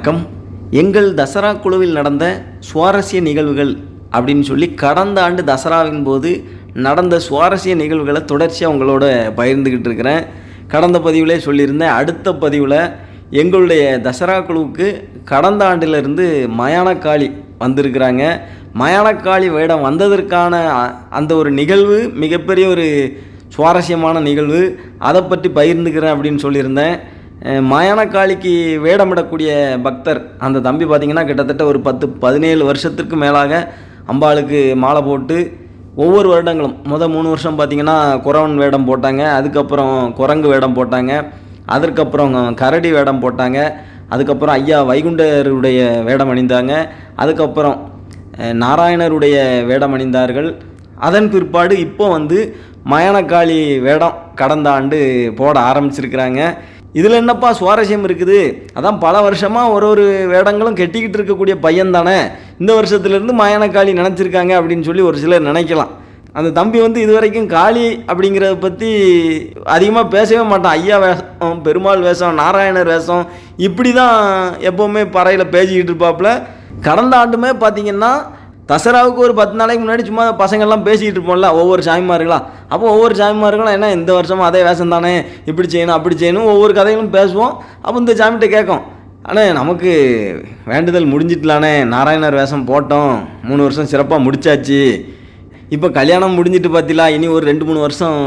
வணக்கம். எங்கள் தசரா குழுவில் நடந்த சுவாரஸ்ய நிகழ்வுகள் அப்படின்னு சொல்லி கடந்த ஆண்டு தசராவின் போது நடந்த சுவாரஸ்ய நிகழ்வுகளை தொடர்ச்சியாக உங்களோட பகிர்ந்துக்கிட்டு இருக்கிறேன். கடந்த பதிவிலே சொல்லியிருந்தேன் அடுத்த பதிவில் எங்களுடைய தசரா குழுவுக்கு கடந்த ஆண்டிலிருந்து மயானக்காளி வந்திருக்கிறாங்க. மயானக்காளி வேடம் வந்ததற்கான அ- அந்த ஒரு நிகழ்வு மிகப்பெரிய ஒரு சுவாரஸ்யமான நிகழ்வு. அதை பற்றி பகிர்ந்துக்கிறேன் அப்படின்னு சொல்லியிருந்தேன். மயானக்காளிக்கு வேடமிடக்கூடிய பக்தர் அந்த தம்பி பார்த்திங்கன்னா கிட்டத்தட்ட ஒரு பத்து பதினேழு வருஷத்திற்கு மேலாக அம்பாளுக்கு மாலை போட்டு ஒவ்வொரு வருடங்களும் மொதல் மூணு வருஷம் பார்த்திங்கன்னா குறவன் வேடம் போட்டாங்க அதுக்கப்புறம் குரங்கு வேடம் போட்டாங்க அதற்கப்புறம் கரடி வேடம் போட்டாங்க அதுக்கப்புறம் ஐயா வைகுண்டருடைய வேடம் அணிந்தாங்க அதுக்கப்புறம் நாராயணருடைய வேடம் அணிந்தார்கள். அதன் பிற்பாடு இப்போ வந்து மயானக்காளி வேடம் கடந்த ஆண்டு போட ஆரம்பிச்சிருக்கிறாங்க. இதில் என்னப்பா சுவாரஸ்யம் இருக்குது? அதான் பல வருஷமாக ஒரு ஒரு வேடங்களும் கெட்டிக்கிட்டு இருக்கக்கூடிய பையன் தானே. இந்த வருஷத்துலேருந்து மயானக்காளி நினச்சிருக்காங்க அப்படின்னு சொல்லி ஒரு சிலர் நினைக்கலாம். அந்த தம்பி வந்து இது வரைக்கும் காளி அப்படிங்கிறத பற்றி அதிகமாக பேசவே மாட்டான். ஐயா வேஷம் பெருமாள் வேஷம் நாராயணர் வேஷம் இப்படி தான் எப்போவுமே பறையில் பேசிக்கிட்டு இருப்பாப்புல. கடந்த ஆண்டுமே பார்த்தீங்கன்னா தசராவுக்கு ஒரு பத்து நாளைக்கு முன்னாடி சும்மா பசங்கள்லாம் பேசிக்கிட்டு இருப்போம்ல ஒவ்வொரு சாமிமார்களாம் அப்போ ஒவ்வொரு சாமிமார்களும் என்ன இந்த வருஷமும் அதே வேஷம் தானே? இப்படி செய்யணும் அப்படி செய்யணும் ஒவ்வொரு கதைகளும் பேசுவோம். அப்போ இந்த சாமிகிட்ட கேட்கும் அண்ணே நமக்கு வேண்டுதல் முடிஞ்சிட்டலானே நாராயணர் வேஷம் போட்டோம். மூணு வருஷம் சிறப்பாக முடிச்சாச்சு. இப்போ கல்யாணம் முடிஞ்சிட்டு பார்த்தீங்களா இனி ஒரு ரெண்டு மூணு வருஷம்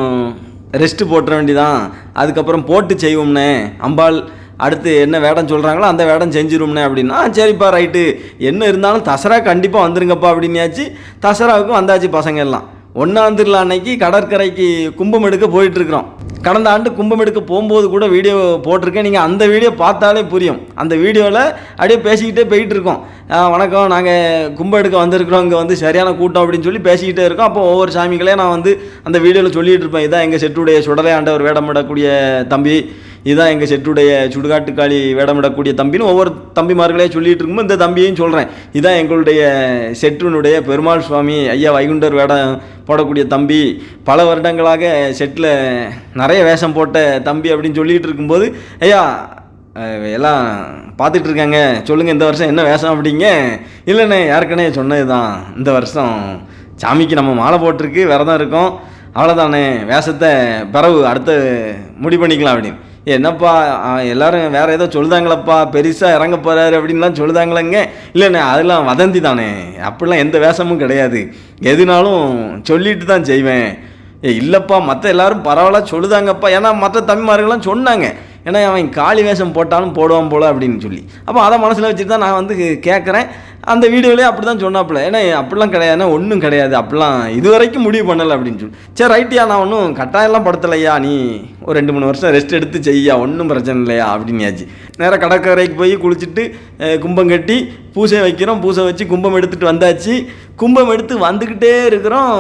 ரெஸ்ட்டு போட்டுற வேண்டிதான் அதுக்கப்புறம் போட்டு செய்வோம்னே அம்பாள் அடுத்து என்ன வேடம் சொல்கிறாங்களோ அந்த வேடம் செஞ்சிரும்னே அப்படின்னா சரிப்பா ரைட்டு. என்ன இருந்தாலும் தசரா கண்டிப்பாக வந்துருங்கப்பா அப்படின்னாச்சு. தசராவுக்கும் வந்தாச்சு பசங்க எல்லாம். ஒன்றாம் அன்னைக்கு. கடற்கரைக்கு கும்பம் எடுக்க போயிட்டுருக்குறோம். கடந்த ஆண்டு கும்பம் எடுக்க போகும்போது கூட வீடியோ போட்டிருக்கேன். நீங்கள் அந்த வீடியோ பார்த்தாலே புரியும். அந்த வீடியோவில் அப்படியே பேசிக்கிட்டே போயிட்டு இருக்கோம் வணக்கம். நாங்கள் கும்பம் எடுக்க வந்திருக்கிறோம். இங்கே வந்து சரியான கூட்டம் அப்படின்னு சொல்லி பேசிக்கிட்டே இருக்கோம். அப்போ ஒவ்வொரு சாமிகளையும் நான் வந்து அந்த வீடியோவில் சொல்லிகிட்டு இருப்பேன் இதான் எங்கள் செட்டுடைய சுடலை ஆண்டவர் வேடமிடக்கூடிய தம்பி. இதுதான் எங்கள் செட்டுடைய சுடுகாட்டுக்காளி வேடமிடக்கூடிய தம்பின்னு ஒவ்வொரு தம்பிமார்களே சொல்லிட்டு இருக்கும்போது இந்த தம்பியையும் சொல்கிறேன் இதுதான் எங்களுடைய செட்டுனுடைய பெருமாள் சுவாமி ஐயா வைகுண்டர் வேடம் போடக்கூடிய தம்பி. பல வருடங்களாக செட்டில் நிறைய வேஷம் போட்ட தம்பி அப்படின்னு சொல்லிகிட்டு இருக்கும்போது ஐயா எல்லாம் பார்த்துட்டு இருக்காங்க. சொல்லுங்கள் இந்த வருஷம் என்ன வேஷம் அப்படிங்க? இல்லைண்ணே யாருக்கனே சொன்னது தான் இந்த வருஷம் சாமிக்கு நம்ம மாலை போட்டிருக்கு விரதம் இருக்கோம். அவ்வளோதானே வேஷத்தை பிறகு அடுத்து முடி பண்ணிக்கலாம் அப்படின்னு. என்னப்பா எல்லாரும் வேற ஏதோ சொல்லுதாங்களப்பா பெருசாக இறங்க போறாரு அப்படின்லாம் சொல்லுதாங்களேங்க. இல்லைண்ணே அதெல்லாம் வதந்தி தானே. அப்படிலாம் எந்த வேஷமும் கிடையாது. எதுனாலும் சொல்லிட்டு தான் செய்வேன். ஏ இல்லைப்பா மற்ற எல்லாரும் பரவாயில்ல சொல்லுதாங்கப்பா. ஏன்னா மற்ற தமிழ்மார்கள்லாம் சொன்னாங்க. ஏன்னா அவன் காளி வேஷம் போட்டாலும் போடுவான் போல அப்படின்னு சொல்லி. அப்போ அதை மனசில் வச்சுட்டு தான் நான் வந்து கேட்குறேன் அந்த வீடியோலேயே அப்படி தான் சொன்னாப்புல. ஏன்னா அப்படிலாம் கிடையாதுன்னா ஒன்றும் கிடையாது. அப்படிலாம் இது வரைக்கும் முடிவு பண்ணலை அப்படின்னு சொல்லி. சரி ரைட்டியா நான் ஒன்றும் கட்டாயம்லாம் படுத்தலையா? நீ ஒரு ரெண்டு மூணு வருஷம் ரெஸ்ட் எடுத்து செய்யா. ஒன்றும் பிரச்சனை இல்லையா? அப்படின்னாச்சு நேராக கடற்கரைக்கு போய் குளிச்சுட்டு கும்பம் கட்டி பூசை வைக்கிறோம். பூசை வச்சு கும்பம் எடுத்துகிட்டு வந்தாச்சு. கும்பம் எடுத்து வந்துக்கிட்டே இருக்கிறோம்.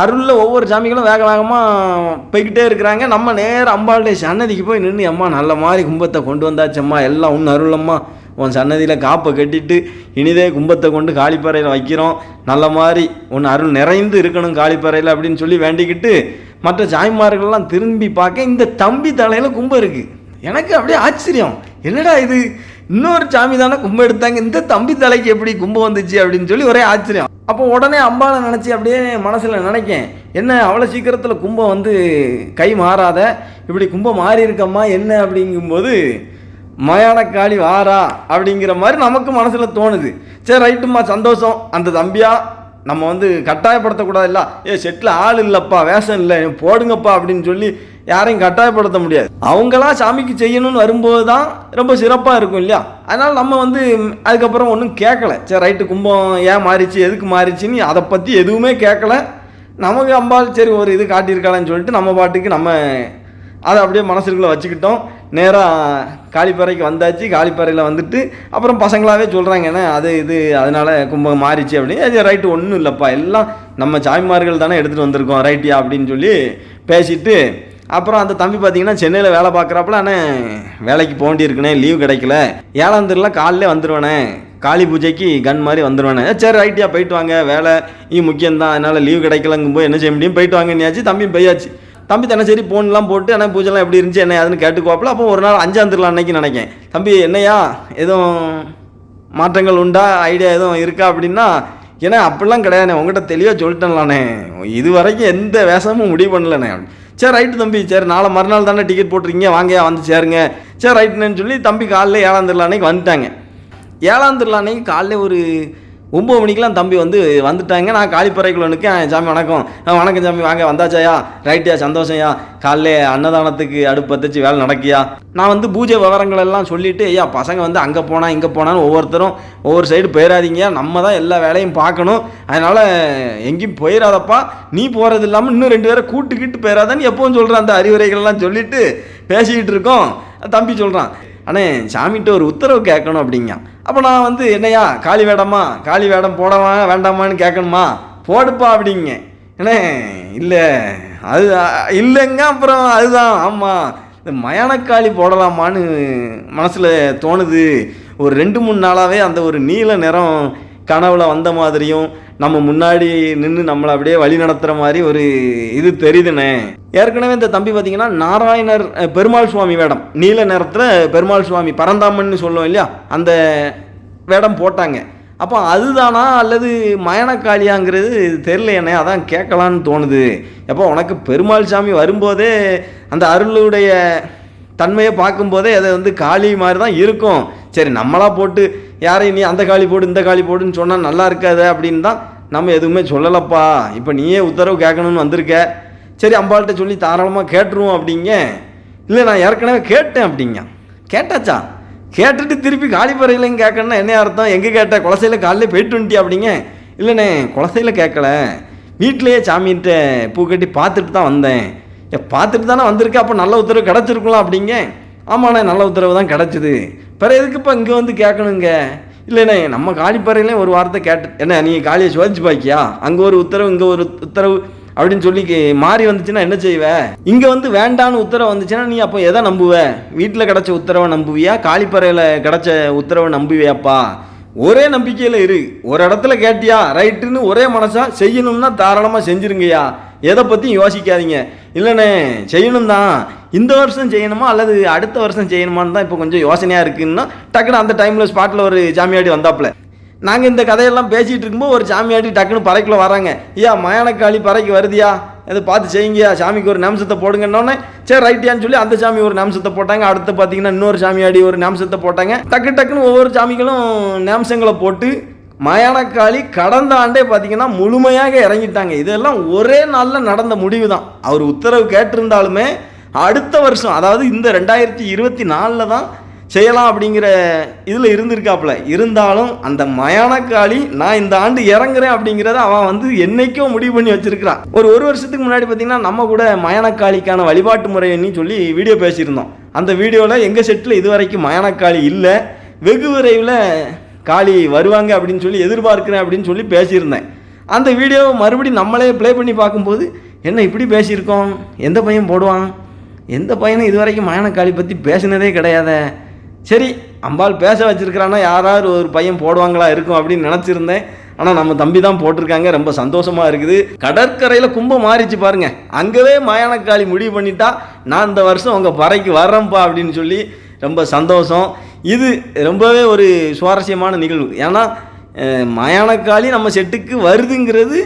அருளில் ஒவ்வொரு சாமிகளும் வேக வேகமாக போய்கிட்டே இருக்கிறாங்க. நம்ம நேரம் அம்பாளுடைய சன்னதிக்கு போய் நின்று அம்மா நல்ல மாதிரி கும்பத்தை கொண்டு வந்தாச்சம்மா எல்லாம் ஒன்று அருளம்மா உன் சன்னதியில் காப்பை கட்டிட்டு இனிதே கும்பத்தை கொண்டு காளிப்பாறையில் வைக்கிறோம். நல்ல மாதிரி உன் அருள் நிறைந்து இருக்கணும் காளிப்பாறையில் அப்படின்னு சொல்லி வேண்டிக்கிட்டு மற்ற சாய்மார்கள்லாம் திரும்பி பார்க்க இந்த தம்பி தலையில் கும்பம் இருக்குது எனக்கு அப்படியே ஆச்சரியம். என்னடா இது? இன்னொரு சாமி தானே கும்பம் எடுத்தாங்க. இந்த தம்பி தலைக்கு எப்படி கும்பம் வந்துச்சு அப்படின்னு சொல்லி ஒரே ஆச்சரியம். அப்போ உடனே அம்பாவை நினச்சி அப்படியே மனசில் நினைக்கேன். என்ன அவ்வளோ சீக்கிரத்தில் கும்பம் வந்து கை மாறாத? இப்படி கும்பம் மாறி இருக்கம்மா என்ன அப்படிங்கும்போது மயானக்காளி வாரா அப்படிங்கிற மாதிரி நமக்கு மனசில் தோணுது. சரி ரைட்டுமா சந்தோஷம். அந்த தம்பியா நம்ம வந்து கட்டாயப்படுத்தக்கூடாது இல்ல ஏ செட்டில் ஆள் இல்லைப்பா வேஷம் இல்லை போடுங்கப்பா அப்படின்னு சொல்லி யாரையும் கட்டாயப்படுத்த முடியாது. அவங்களா சாமிக்கு செய்யணும்னு வரும்போது தான் ரொம்ப சிறப்பாக இருக்கும் இல்லையா? அதனால் நம்ம வந்து அதுக்கப்புறம் ஒன்றும் கேட்கல சரி ரைட்டு கும்பம் ஏன் மாறிச்சு எதுக்கு மாறிச்சுன்னு அதை பற்றி எதுவுமே கேட்கல நமக்கு அம்பாள் சரி ஒரு இது காட்டியிருக்காளன்னு சொல்லிட்டு நம்ம பாட்டுக்கு நம்ம அதை அப்படியே மனசுக்குள்ளே வச்சுக்கிட்டோம். நேராக காளிப்பாறைக்கு வந்தாச்சு. காளிப்பாறையில் வந்துட்டு அப்புறம் பசங்களாகவே சொல்கிறாங்கண்ணே அது இது அதனால் கும்பம் மாறிச்சு அப்படின்னு. அது ரைட்டு ஒன்றும் இல்லைப்பா. எல்லாம் நம்ம சாய்மார்கள் தானே எடுத்துகிட்டு வந்திருக்கோம். ரைட்டியா? அப்படின்னு சொல்லி பேசிட்டு அப்புறம் அந்த தம்பி பார்த்தீங்கன்னா சென்னையில் வேலை பார்க்குறாப்புல ஆனால் வேலைக்கு போக வேண்டியிருக்குனே லீவ் கிடைக்கல. ஏழாம் திருலாம் காலையிலே வந்துடுவேனே காளி பூஜைக்கு கன் மாதிரி வந்துடுவேனே சரி ரைட்டியா போயிட்டு வாங்க. வேலை இது முக்கியம்தான். அதனால் லீவ் கிடைக்கலங்கும்போது என்ன செய்ய முடியும்? போயிட்டு வாங்கன்னியாச்சு. தம்பி போயாச்சு. தம்பி தினசரி ஃபோன்லாம் போட்டு ஆனால் பூஜைலாம் எப்படி இருந்துச்சு என்ன அதுன்னு கேட்டுக்குவாப்பில். அப்போ ஒரு நாள் அஞ்சாம் திருவிழா அன்னைக்கு நினைக்கேன். தம்பி என்னையா? எதுவும் மாற்றங்கள் உண்டா? ஐடியா எதுவும் இருக்கா அப்படின்னா ஏன்னா அப்படிலாம் கிடையாதுண்ணே. உங்கள்கிட்ட தெளிவாக சொல்லிட்டேன்லாண்ணே. இது வரைக்கும் எந்த வேஷமும் முடிவு பண்ணலண்ணே. சரி ரைட்டு தம்பி. சரி நாளை மறுநாள் தானே டிக்கெட் போட்டிருக்கீங்க. வாங்கயா வந்து சேருங்க. சரி ரைட்டுன்னு சொல்லி தம்பி காலையில் ஏழாம் திருவிழா அன்னைக்கு வந்துட்டாங்க. ஏழாம் திருவிழா அன்னைக்கு காலைல ஒரு ஒம்பது மணிக்கெலாம் தம்பி வந்து வந்துட்டாங்க. நான் காளிப்பறைக்குள்ள நிற்கேன் சாமி வணக்கம். வணக்கம் சாமி வாங்க வந்தாச்சாயா? ரைட்டியா சந்தோஷம்யா? காலைல அன்னதானத்துக்கு அடுப்பு பற்றிச்சு வேலை நடக்கியா? நான் வந்து பூஜை விவரங்கள் எல்லாம் சொல்லிவிட்டு ஐயா பசங்க வந்து அங்கே போனால் இங்கே போனான்னு ஒவ்வொருத்தரும் ஒவ்வொரு சைடு போயிடாதீங்க நம்ம தான் எல்லா வேலையும் பார்க்கணும். அதனால் எங்கேயும் போயிடாதப்பா நீ போகிறது இல்லாமல் இன்னும் ரெண்டு பேரை கூட்டுக்கிட்டு போயிடாதான்னு எப்பவும் சொல்கிறேன் அந்த அறிவுரைகள்லாம் சொல்லிட்டு பேசிக்கிட்டு இருக்கோம். தம்பி சொல்கிறான் அண்ணே சாமிகிட்ட ஒரு உத்தரவு கேட்கணும் அப்படிங்க. அப்போ நான் வந்து என்னையா காளி வேடமா? காளி வேடம் போடவா வேண்டாமான்னு கேட்கணுமா? போடுப்பா அப்படிங்க. அண்ணே இல்லை அது இல்லைங்க அப்புறம் அதுதான். ஆமாம் இந்த மயானக்காளி போடலாமான்னு மனசில் தோணுது. ஒரு ரெண்டு மூணு நாளாகவே அந்த ஒரு நீல நிறம் கனவுல வந்த மாதிரியும் நம்ம முன்னாடி நின்று நம்மளை அப்படியே வழி நடத்துகிற மாதிரி ஒரு இது தெரியுதுண்ணே. ஏற்கனவே இந்த தம்பி பார்த்தீங்கன்னா நாராயணர் பெருமாள் சுவாமி வேடம். நீல நேரத்தில் பெருமாள் சுவாமி பரந்தாமன்னு சொல்லுவோம் இல்லையா? அந்த வேடம் போட்டாங்க. அப்போ அதுதானா அல்லது மயனக்காளியாங்கிறது தெரியலையண்ணே அதான் கேட்கலான்னு தோணுது. எப்போ உனக்கு பெருமாள் சாமி வரும்போதே அந்த அருளுடைய தன்மையை பார்க்கும்போதே அதை வந்து காளி மாதிரி தான் இருக்கும். சரி நம்மளா போட்டு யாரையும் நீ அந்த காளி போடு இந்த காளி போடுன்னு சொன்னால் நல்லா இருக்காது அப்படின்னு தான் நம்ம எதுவுமே சொல்லலப்பா. இப்போ நீயே உத்தரவு கேட்கணும்னு வந்திருக்க. சரி அம்பாள்கிட்ட சொல்லி தாராளமாக கேட்டுருவோம் அப்படிங்க. இல்லை நான் ஏற்கனவே கேட்டேன் அப்படிங்க. கேட்டாச்சா? கேட்டுட்டு திருப்பி காளிப்பறையிலையும் கேட்கணும்னா என்ன அர்த்தம்? எங்கே கேட்ட? குலசையில் காலையில போயிட்டு வந்துட்டியா அப்படிங்க. இல்லைண்ணே குலசையில் கேட்கல. வீட்டிலேயே சாமிகிட்ட பூ கட்டி பார்த்துட்டு தான் வந்தேன். ஏ பார்த்துட்டு தானே வந்திருக்கேன் அப்போ நல்ல உத்தரவு கிடச்சிருக்கலாம் அப்படிங்க. ஆமாண்ணே நல்ல உத்தரவு தான் கிடச்சிது. பிற எதுக்குப்பா இங்கே வந்து கேட்கணுங்க? இல்லைண்ணே நம்ம காலிப்பறையிலே ஒரு வார்த்தை கேட்டு என்ன நீங்கள் காலியை சோதிச்சு பாக்கியா? அங்கே ஒரு உத்தரவு இங்கே ஒரு உத்தரவு அப்படின்னு சொல்லி மாறி வந்துச்சுன்னா என்ன செய்வ? இங்கே வந்து வேண்டான்னு உத்தரவு வந்துச்சுன்னா நீ அப்போ எதை நம்புவ? வீட்டில் கிடச்ச உத்தரவை நம்புவியா? காளிப்பறையில் கிடச்ச உத்தரவை நம்புவியாப்பா? ஒரே நம்பிக்கையில் இரு. ஒரு இடத்துல கேட்டியா? ரைட்டுன்னு ஒரே மனசா செய்யணும்னா தாராளமாக செஞ்சிருங்கய்யா. எதை பற்றியும் யோசிக்காதீங்க. இல்லைண்ணே செய்யணும் தான் இந்த வருஷம் செய்யணுமா அல்லது அடுத்த வருஷம் செய்யணுமான்னு தான் இப்போ கொஞ்சம் யோசனையாக இருக்குன்னா டக்குன்னு அந்த டைமில் ஸ்பாட்டில் ஒரு சாமியாடி வந்தாப்புல. நாங்கள் இந்த கதையெல்லாம் பேசிகிட்டு இருக்கும்போது ஒரு சாமியாடி டக்குன்னு பறைக்குள்ள வராங்க. ஐயா மயானக்காளி பறைக்கு வருதியா? அதை பார்த்து செய்யுங்கயா சாமிக்கு ஒரு நாம்சத்தை போடுங்கன்னொன்னே சரி ரைட்டியான்னு சொல்லி அந்த சாமி ஒரு நாம்சத்தை போட்டாங்க. அடுத்து பார்த்தீங்கன்னா இன்னொரு சாமியாடி ஒரு நிமிஷத்தை போட்டாங்க. டக்கு டக்குன்னு ஒவ்வொரு சாமிகளும் நாம்சங்களை போட்டு மயானக்காளி கடந்த ஆண்டே பார்த்தீங்கன்னா முழுமையாக இறங்கிட்டாங்க. இதெல்லாம் ஒரே நாளில் நடந்த முடிவு தான் அவர் உத்தரவு கேட்டிருந்தாலுமே அடுத்த வருஷம் அதாவது இந்த ரெண்டாயிரத்தி இருபத்தி நாலில் தான் செய்யலாம் அப்படிங்கிற இதில் இருந்திருக்காப்புல. இருந்தாலும் அந்த மயானக்காளி நான் இந்த ஆண்டு இறங்குறேன் அப்படிங்கிறத அவன் வந்து என்னைக்கோ முடிவு பண்ணி வச்சிருக்கிறான் ஒரு ஒரு வருஷத்துக்கு முன்னாடி பார்த்தீங்கன்னா நம்ம கூட மயானக்காளிக்கான வழிபாட்டு முறைன்னு சொல்லி வீடியோ பேசியிருந்தோம். அந்த வீடியோவில் எங்கள் செட்டில் இது வரைக்கும் மயானக்காளி இல்லை. வெகு விரைவில் காளி வருவாங்க அப்படின்னு சொல்லி எதிர்பார்க்கிறேன் அப்படின்னு சொல்லி பேசியிருந்தேன். அந்த வீடியோவை மறுபடியும் நம்மளே ப்ளே பண்ணி பார்க்கும்போது என்ன இப்படி பேசியிருக்கோம்? எந்த பையன் போடுவான்? எந்த பையனும் இது வரைக்கும் மயானக்காளி பற்றி பேசினதே கிடையாத. சரி அம்பாள் பேச வச்சுருக்கிறான்னா யாராவது ஒரு பையன் போடுவாங்களா இருக்கும் அப்படின்னு நினச்சிருந்தேன். ஆனால் நம்ம தம்பி தான் போட்டிருக்காங்க ரொம்ப சந்தோஷமாக இருக்குது. கடற்கரையில் கும்பம் மாறிச்சு பாருங்கள் அங்கவே மயானக்காளி முடிவு பண்ணிட்டா நான் இந்த வருஷம் உங்கள் பறைக்கு வர்றேன்ப்பா அப்படின்னு சொல்லி ரொம்ப சந்தோஷம். இது ரொம்பவே ஒரு சுவாரஸ்யமான நிகழ்வு. ஏன்னா மயானக்காளி நம்ம செட்டுக்கு வருதுங்கிறது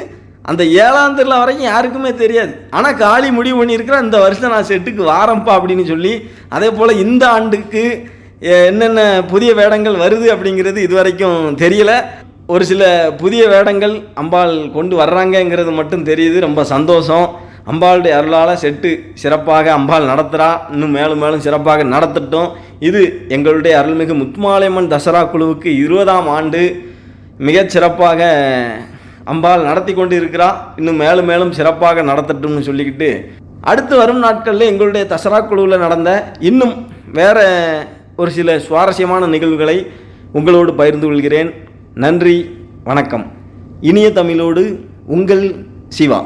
அந்த ஏழாம் திருவிழா வரைக்கும் யாருக்குமே தெரியாது. ஆனால் காளி முடிவு பண்ணியிருக்கிற இந்த வருஷம் நான் செட்டுக்கு வாரம்ப்பா அப்படின்னு சொல்லி அதே போல் இந்த ஆண்டுக்கு என்னென்ன புதிய வேடங்கள் வருது அப்படிங்கிறது இது வரைக்கும் தெரியல. ஒரு சில புதிய வேடங்கள் அம்பாள் கொண்டு வர்றாங்கங்கிறது மட்டும் தெரியுது. ரொம்ப சந்தோஷம். அம்பாளுடைய அருளால் செட்டு சிறப்பாக அம்பாள் நடத்துகிறா இன்னும் மேலும் மேலும் சிறப்பாக நடத்தட்டும். இது எங்களுடைய அருள்மிகு முத்துமாலையம்மன் தசரா குழுவுக்கு இருபதாம் ஆண்டு மிகச் சிறப்பாக அம்பாள் நடத்தி கொண்டு இருக்கிறா இன்னும் மேலும் மேலும் சிறப்பாக நடத்தட்டும்னு சொல்லிக்கிட்டு அடுத்து வரும் நாட்களில் எங்களுடைய தசரா குழுவில் நடந்த இன்னும் வேற ஒரு சில சுவாரஸ்யமான நிகழ்வுகளை உங்களோடு பகிர்ந்து கொள்கிறேன். நன்றி வணக்கம். இனிய தமிழோடு உங்கள் சிவா.